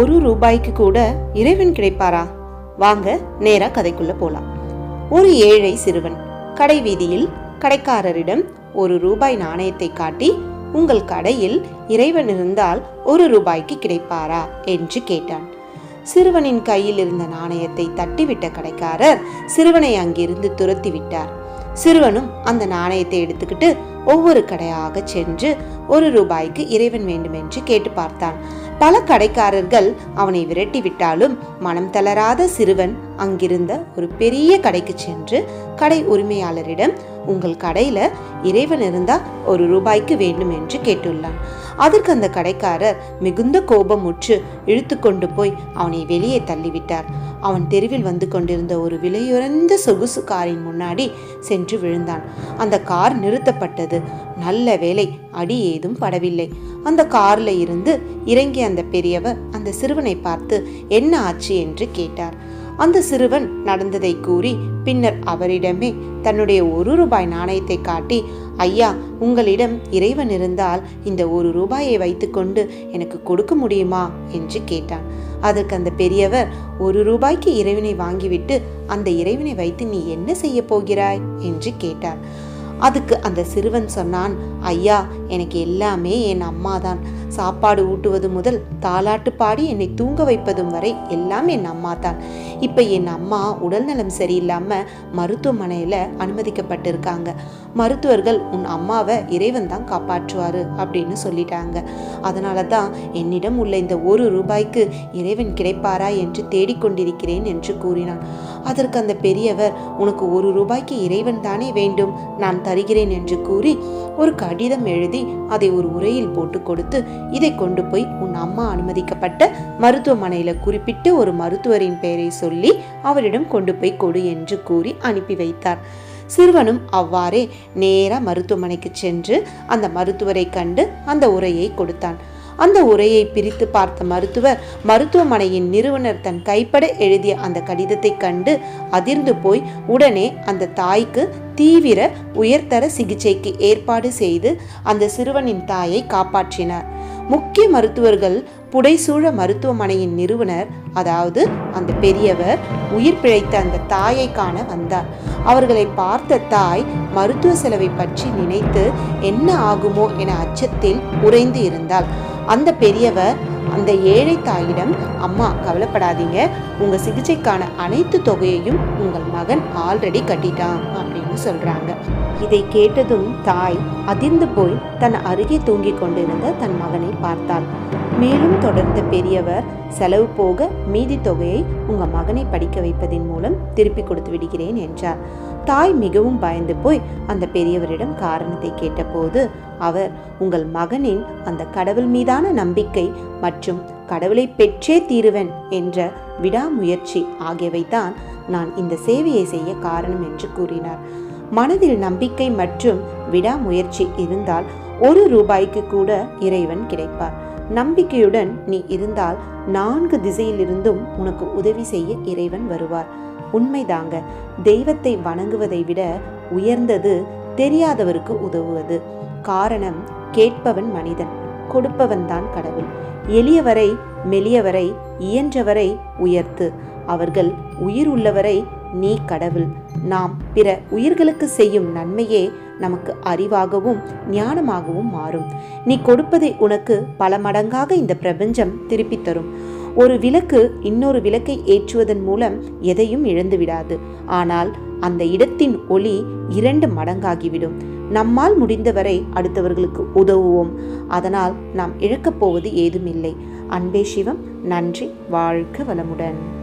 ஒரு ரூபாய்க்கு கூட இறைவன் கிடைப்பாரா? வாங்க நேரா கதைக்குள்ள போலாம். ஒரு ஏழை சிறுவன் கடை வீதியில் கடைக்காரரிடம் ஒரு ரூபாய் நாணயத்தை காட்டி உங்கள் கடையில் இறைவன் இருந்தால் ஒரு ரூபாய்க்கு கிடைப்பாரா? என்று கேட்டான். சிறுவனின் கையில் இருந்த நாணயத்தை தட்டிவிட்ட கடைக்காரர் சிறுவனை அங்கிருந்து துரத்தி விட்டார். சிறுவனும் அந்த நாணயத்தை எடுத்துக்கிட்டு ஒவ்வொரு கடையாக சென்று ஒரு ரூபாய்க்கு இறைவன் வேண்டுமென்று கேட்டு பார்த்தான். பல கடைக்காரர்கள் அவனை விரட்டி விட்டாலும் மனம் தளராத சிறுவன் அங்கிருந்த ஒரு பெரிய கடைக்கு சென்று கடை உரிமையாளரிடம் உங்கள் கடையில் இறைவன் இருந்தால் ஒரு ரூபாய்க்கு வேண்டும் என்று கேட்டுள்ளான். அதற்கு அந்த கடைக்காரர் மிகுந்த கோபமுற்று இழுத்து கொண்டு போய் அவனை வெளியே தள்ளிவிட்டார். அவன் தெருவில் வந்து கொண்டிருந்த ஒரு விலையுறந்த சொகுசு காரின் முன்னாடி சென்று விழுந்தான். அந்த கார் நிறுத்தப்பட்டது. நல்ல வேலை அடி ஏதும் படவில்லை. அந்த காரில் இருந்து இறங்கிய அந்த பெரியவர் அந்த சிறுவனை பார்த்து என்ன ஆச்சு? என்று கேட்டார். அந்த சிறுவன் நடந்ததை கூறி பின்னர் அவரிடமே தன்னுடைய ஒரு ரூபாய் நாணயத்தை காட்டி ஐயா உங்களிடம் இறைவன் இருந்தால் இந்த ஒரு ரூபாயை வைத்துக்கொண்டு எனக்கு கொடுக்க முடியுமா? என்று கேட்டான். அதற்கு அந்த பெரியவர் ஒரு ரூபாய்க்கு இறைவனை வாங்கிவிட்டு அந்த இறைவனை வைத்து நீ என்ன செய்ய போகிறாய்? என்று கேட்டார். அதுக்கு அந்த சிறுவன் சொன்னான் ஐயா எனக்கு எல்லாமே என் அம்மா தான் சாப்பாடு ஊட்டுவது முதல் தாலாட்டு பாடி என்னை தூங்க வைப்பதும் வரை எல்லாம் என் அம்மா தான். இப்போ என் அம்மா உடல்நலம் சரியில்லாமல் மருத்துவமனையில் அனுமதிக்கப்பட்டிருக்காங்க. மருத்துவர்கள் உன் அம்மாவை இறைவன் தான் காப்பாற்றுவார் அப்படின்னு சொல்லிட்டாங்க. அதனால தான் என்னிடம் உள்ள இந்த ஒரு ரூபாய்க்கு இறைவன் கிடைப்பாரா என்று தேடிக்கொண்டிருக்கிறேன் என்று கூறினான். அதற்கு அந்த பெரியவர் உனக்கு ஒரு ரூபாய்க்கு இறைவன் தானே வேண்டும் நான் தருகிறேன் என்று கூறி ஒரு கடிதம் எழுதி அதை ஒரு உரையில் போட்டு கொடுத்து இதை கொண்டு போய் உன் அம்மா அனுமதிக்கப்பட்ட மருத்துவமனையில் குறிப்பிட்டு ஒரு மருத்துவரின் பெயரை சொல்லி அவரிடம் கொண்டு போய் கொடு என்று கூறி அனுப்பி வைத்தார். சிறுவனும் அவ்வாறே நேராக மருத்துவமனைக்கு சென்று அந்த மருத்துவரை கண்டு அந்த உரையை கொடுத்தான். அந்த உரையை பிரித்து பார்த்த மருத்துவர் மருத்துவமனையின் நிறுவனர் தன் கைப்பட எழுதிய அந்த கடிதத்தை கண்டு அதிர்ந்து போய் உடனே அந்த தாய்க்கு தீவிர உயர்தர சிகிச்சைக்கு ஏற்பாடு செய்து அந்த சிறுவனின் தாயை காப்பாற்றினார். முக்கிய மருத்துவர்கள் புடைசூழ மருத்துவமனையின் நிறுவனர் அதாவது அந்த பெரியவர் உயிர் பிழைத்த அந்த தாயை காண வந்தார். அவர்களை பார்த்த தாய் மருத்துவ செலவை பற்றி நினைத்து என்ன ஆகுமோ என அச்சத்தில் உறைந்து இருந்தாள். அந்த பெரியவர் அந்த ஏழை தாயிடம் அம்மா கவலைப்படாதீங்க. உங்க சிகிச்சைக்கான அனைத்து தொகையையும் உங்கள் மகன் ஆல்ரெடி கட்டிட்டான் அப்படின்னு சொல்றாங்க. இதை கேட்டதும் தாய் அதிர்ந்து போய் தன் அருகே தூங்கிக் கொண்டிருந்த தன் மகனை பார்த்தாள். மேலும் தொடர்ந்த பெரியவர் செலவு போக மீதி தொகையை உங்க மகனை படிக்க வைப்பதின் மூலம் திருப்பி கொடுத்து விடுகிறேன் என்றார். தாய் மிகவும் பயந்து போய் அந்த பெரியவரிடம் காரணத்தை கேட்டபோது அவர் உங்கள் மகனின் அந்த கடவுள் மீதான நம்பிக்கை மற்றும் கடவுளை பெற்றே தீருவன் என்ற விடாமுயற்சி ஆகியவைதான் நான் இந்த சேவையை செய்ய காரணம் என்று கூறினார். மனதில் நம்பிக்கை மற்றும் விடாமுயற்சி இருந்தால் ஒரு ரூபாய்க்கு கூட இறைவன் கிடைப்பார். நம்பிக்கையுடன் நீ இருந்தால் நான்கு திசையிலிருந்தும் உனக்கு உதவி செய்ய இறைவன் வருவார். உண்மைதாங்க தெய்வத்தை வணங்குவதை விட உயர்ந்தது தெரியாதவருக்கு உதவுவது. காரணம் கேட்பவன் மனிதன் கொடுப்பவன் தான் கடவுள். எளியவரை மெலியவரை இயன்றவரை உயர்த்து. அவர்கள் உயிர் உள்ளவரை நீ கடவுள். நாம் பிற உயிர்களுக்கு செய்யும் நன்மையே நமக்கு அறிவாகவும் ஞானமாகவும் மாறும். நீ கொடுப்பதை உனக்கு பல மடங்காக இந்த பிரபஞ்சம் திருப்பித் தரும். ஒரு விளக்கு இன்னொரு விளக்கை ஏற்றுவதன் மூலம் எதையும் இழந்து விடாது. ஆனால் அந்த இடத்தின் ஒளி இரண்டு மடங்காகிவிடும். நம்மால் முடிந்தவரை அடுத்தவர்களுக்கு உதவுவோம். அதனால் நாம் இழக்கப் போவது ஏதுமில்லை. அன்பே சிவம் நன்றி வாழ்க வளமுடன்.